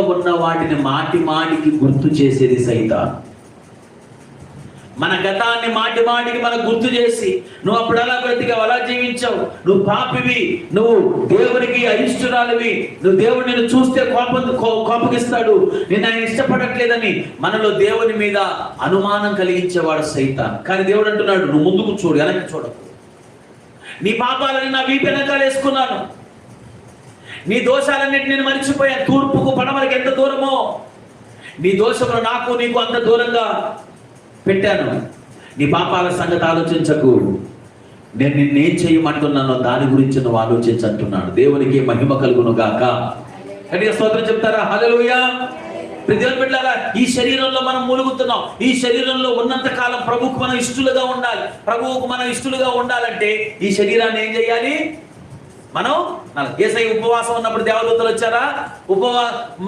ఉన్న వాటిని మాటి మాటికి గుర్తు చేసేది సైతాన్. మన గతాన్ని మాటి మాటికి మనకు గుర్తు చేసి నువ్వు అప్పుడు అలా బ్రతికావు అలా జీవించావు. నువ్వు పాపివి నువ్వు దేవునికి అయిష్టురాలివి. నువ్వు దేవుడు నిన్ను చూస్తే కోపం కో- కోపగిస్తాడు. నిన్ను ఆయన ఇష్టపడట్లేదని మనలో దేవుని మీద అనుమానం కలిగించేవాడు సైతాన్. కానీ దేవుడు అంటున్నాడు నువ్వు ముందుకు చూడు వెనక్కి చూడకు. నీ పాపాలని నా వీపు వేసుకున్నాను. నీ దోషాలన్నిటి నేను మర్చిపోయాను తూర్పుకు పడమలకి ఎంత దూరమో? నీ దోషములు నాకు నీకు అంత దూరంగా పెట్టాను. నీ పాపాల సంగతి ఆలోచించకు. నేను నిన్నేం చేయమంటున్నానో దాని గురించి నువ్వు ఆలోచించంటున్నాడు దేవునికి మహిమ కలుగును గాక గట్టిగా స్తోత్రం చెప్తారా? హల్లెలూయా. ప్రతిదిన బిడ్డారా ఈ శరీరంలో మనం మూలుగుతున్నాం. ఈ శరీరంలో ఉన్నంత కాలం ప్రభువుకు మనం ఇష్టలుగా ఉండాలి. ప్రభువుకు మనం ఇష్టలుగా ఉండాలంటే ఈ శరీరాన్ని ఏం చేయాలి? మనం ఏసై ఉపవాసం ఉన్నప్పుడు దేవదూతలు వచ్చారా? ఉపవా